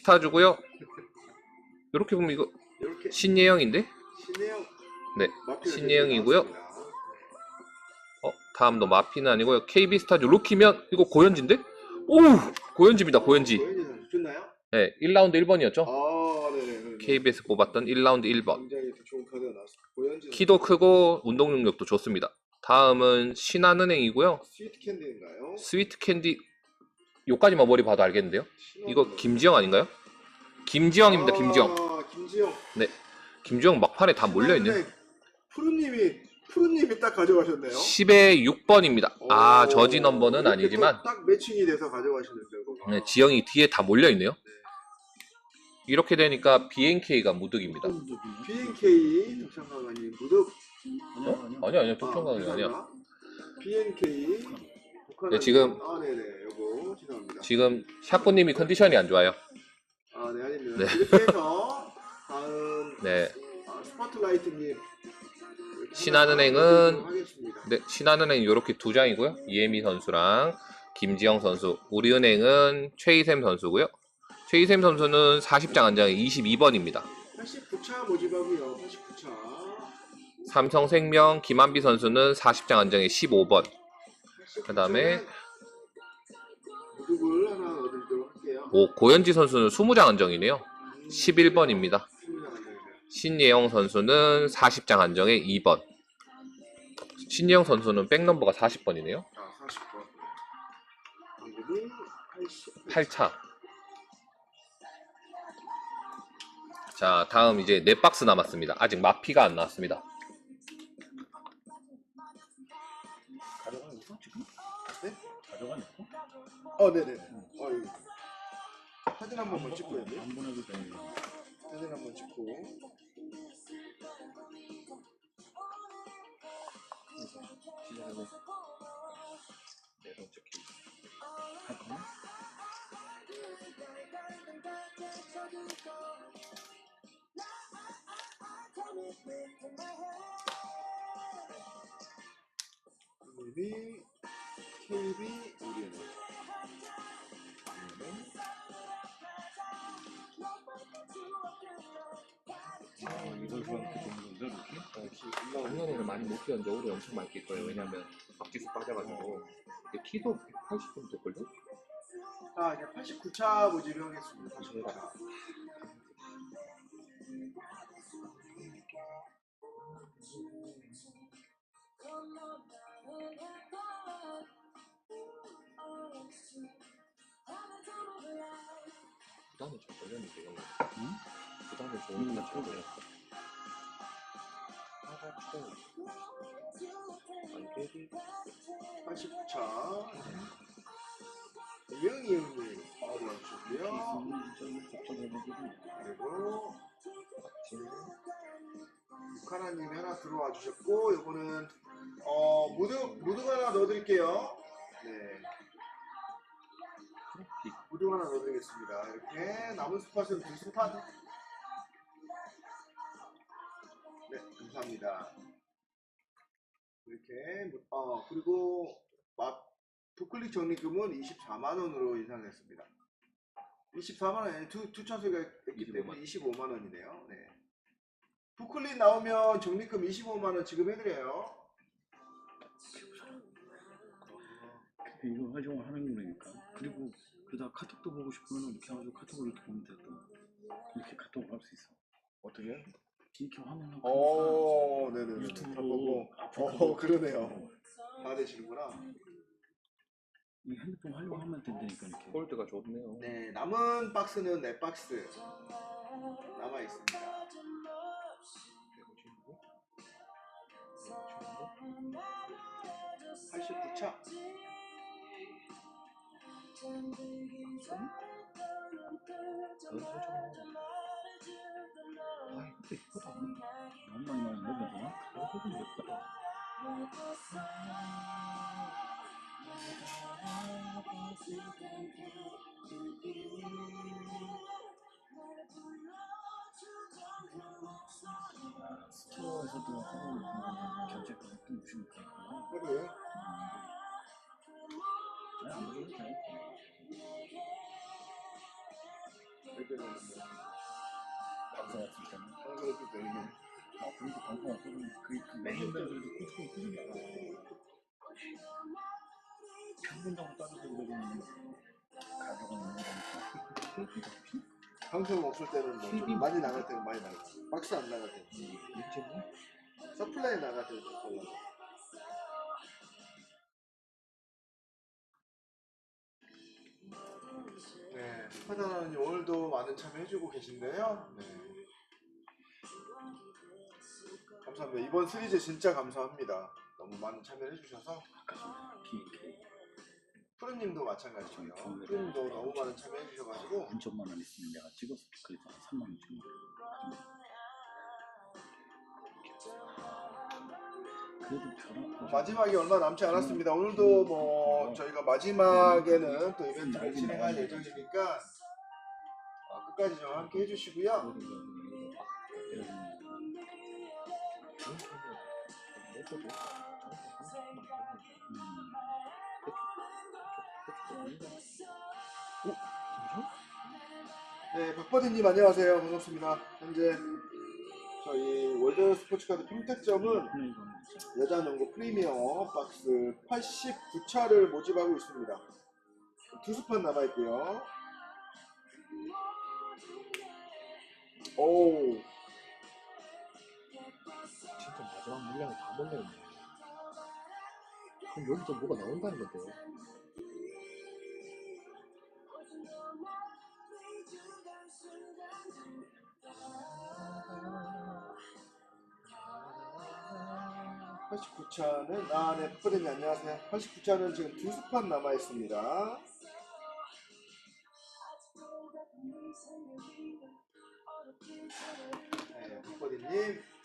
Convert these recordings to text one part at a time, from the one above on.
KB스타즈고요. 이렇게 보면 이거 이렇게 신예영인데? 신예영 네, 마피가 신예영이고요. 나왔습니다. 어, 다음도 마피는 아니고요. KB스타즈 루키면 이거 고현지인데? 오! 고현지입니다. 고현지. 고현지 선수 좋나요? 네, 1라운드 1번이었죠. 아, 네네. 네네. KBS 뽑았던 1라운드 1번. 굉장히 또 좋은 카드가 나왔습니다. 고현지 선수. 키도 크고 운동 능력도 좋습니다. 다음은 신한은행이고요. 스위트 캔디인가요? 스위트 캔디 요까지만 머리 봐도 알겠는데요. 이거 김지영 아닌가요? 김지영입니다. 김지영. 아, 김지영. 김지영 막판에 다 몰려 있네. 신한은행 푸르님이 푸르님이 딱 가져가셨네요. 10에 6번입니다. 아, 오, 저지 넘버는 이렇게 아니지만 또 딱 매칭이 돼서 가져가시는데 이거. 네, 지영이 뒤에 다 몰려 있네요. 이렇게 되니까 BNK가 무득입니다. BNK 독창가관님 무득 어? 아니야, 아니야. 독점강이 아니야. BNK 네, 지금- 아 네네. 지금 샤코님이 컨디션이 안 좋아요. 아 네 아닙니다. 네. 이렇게 해서 다음 네, 아, 스포트라이트님 신한은행은 하겠습니다. 네 신한은행 이렇게 두 장이고요. 이혜미 선수랑 김지영 선수. 우리은행은 최희샘 선수고요. 최희샘 선수는 40장 한 장에 22번입니다. 89차 모집하고요. 89차. 삼성생명 김한비 선수는 40장 한 장에 15번. 그 다음에 무득을 하나 얻으도록 할게요. 오, 고현지 선수는 20장 한정이네요. 11번입니다. 신한은행이네요. 신예영 선수는 40장 한정에 2번. 신예영 선수는 백넘버가 40번이네요. 아 40번. 방금이 80. 8차. 자, 다음 이제 네 박스 남았습니다. 아직 마피가 안 나왔습니다. 가져가는 거 지금? 네? 어 네네. 어. 사진 한 번만 찍고 해야 돼. 안 보내도 돼. 사진 한 번 찍고. 시작하고 네 번째 케이스 할 거야? 우리 KB 우리는 그렇게 좋은 건데 작년에는 많이 못 뛰었는데 올해 엄청 많이 뛸 거예요. 왜냐면 박지수 빠져가지고. 근데 키도 180 정도 될걸요? 자 이제 89차 모집을 하겠습니다. 89차. 부담이 좀 걸렸는데, 응? 음? 부담이 좀 걸렸는데. 음, 8초 안빼기 80차. 유영이 형님 바로 와주고요. 그리고 유카나님 하나 들어와 주셨고 요거는 어 무드 무드가 하나 넣어드릴게요. 네. 무드가 하나 넣어드리겠습니다. 이렇게 남은 스팟은 두 스팟 감사합니다. 이렇게 무- 어 그리고 마- 부클릭 적립금은 24만 원으로 인상했습니다. 24만 원에 두, 두 차수가 있기 때문에 25만 원이네요. 네. 부클릿 나오면 적립금 25만 원 지급해드려요. 이거 활용을 하는 거니까 그리고 그러다 카톡도 보고 싶으면 이렇게 해가지고 카톡을 이렇게 보면 돼또 이렇게 카톡을 할 수 있어 어떻게요? 이렇게 화면하고 어, 네네네. 유튜브로 보고. 앞으로 어, 그러네요. 다 되시는구나. 이 핸드폰 활용하면 된다니까 이렇게 폴드가 좋네요. 네, 남은 박스는 네 박스 남아 있습니다. 89차. 아, 근데 이쁘다. 너무 많이 나오는데 내가 얼굴은 예쁘다. 스토어에서도 하고 결제까지 또 무슨 있구나 그래요? 안 보셔도 돼 제대로 뭐 왔을 때는 방송에도 내리게 아 그래도 방송 없으면 그 멤버들도 꾸준히 꾸준히 나가 평균적으로 따져서 그러면 가격은 있는 거니까 방송 없을 때는 뭐 좀 많이 나갈 때는 많이 나가고 박스 안 나갈 때는 일정은 서플라이 나갈 때는 좀 달라고 네, 스파다나님 오늘도 많은 참여해주고 계신데요. 네. 감사합니다. 이번 시리즈 진짜 감사합니다. 너무 많은 참여를 해주셔서. 아까 BNK 푸른님도 마찬가지고요. 푸른님도 너무 많은 참여해주셔가지고. 9천만 원 있으면 내가 찍었을 때 그래서 한 3만 원 거야. 그래도 저랑 마지막이 얼마 남지 않았습니다. 오늘도 뭐 저희가 마지막에는 또 이벤트를 진행할 예정이니까 어, 끝까지 좀 함께 해주시고요. 네, 박버디님 안녕하세요. 반갑습니다. 현재 저희 월드 스포츠카드 평택점은 여자 농구 프리미어 박스 89차를 모집하고 있습니다. 두 수판 남아 있고요. 오, 진짜 마지막 물량을 다못 내겠네. 그럼 여기서 뭐가 나온다는 건데. 팔 89차는 아, 네, 박버디님 안녕하세요. 89차는 지금 두 수판 남아 있습니다. 네, 박버디님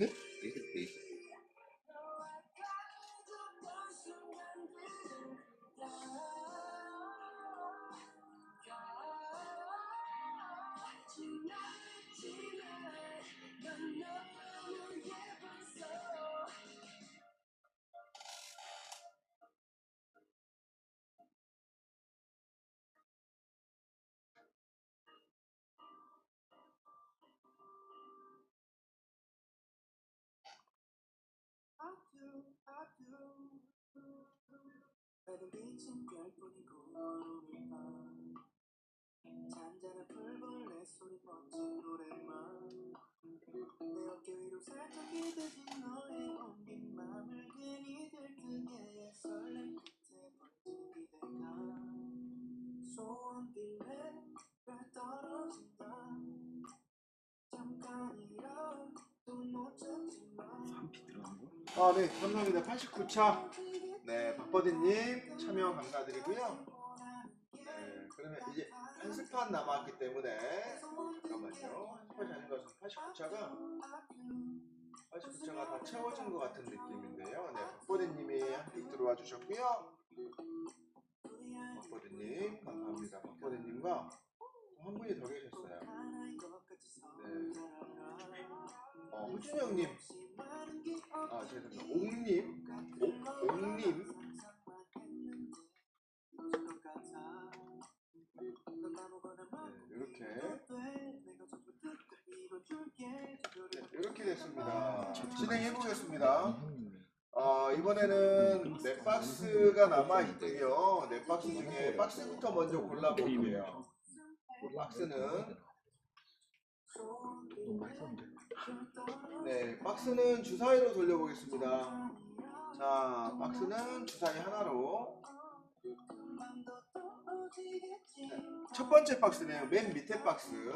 예 빛은 별뿐이고 잔잔한 풀벌레 소리 멋진 노래만 내 어깨 위로 살짝 기대준 너의 옮긴 맘을 괜히 들뜨게 설렘 끝에 번진 기대가 소원길래 떨어진다 잠깐이라도 놓쳤지만 산피 들어간 거? 아, 네, 감사합니다. 89차. 네, 박버디님 참여 감사드리고요. 네, 그러면 이제 한 스판 남았기 때문에 잠깐만요. 한 스판이 아닌 것 같아서 89차가 89차가 다 채워진 것 같은 느낌인데요. 네, 박버디님이 한픽 들어와 주셨고요. 박버디님 감사합니다. 박버디님과 한 분이 더 계셨어요. 네. 어, 후준 형님, 아 죄송합니다. 옥님, 옥, 옥님, 진행해 보겠습니다. 형님이 어, 이번에는 네 박스가 남아 있고요. 네 박스 중에 박스부터 먼저 골라볼게요. 박스는 많이 썼는데. 네 박스는 주사위로 돌려보겠습니다. 자 박스는 주사위 하나로 첫 번째 박스네요. 맨 밑에 박스.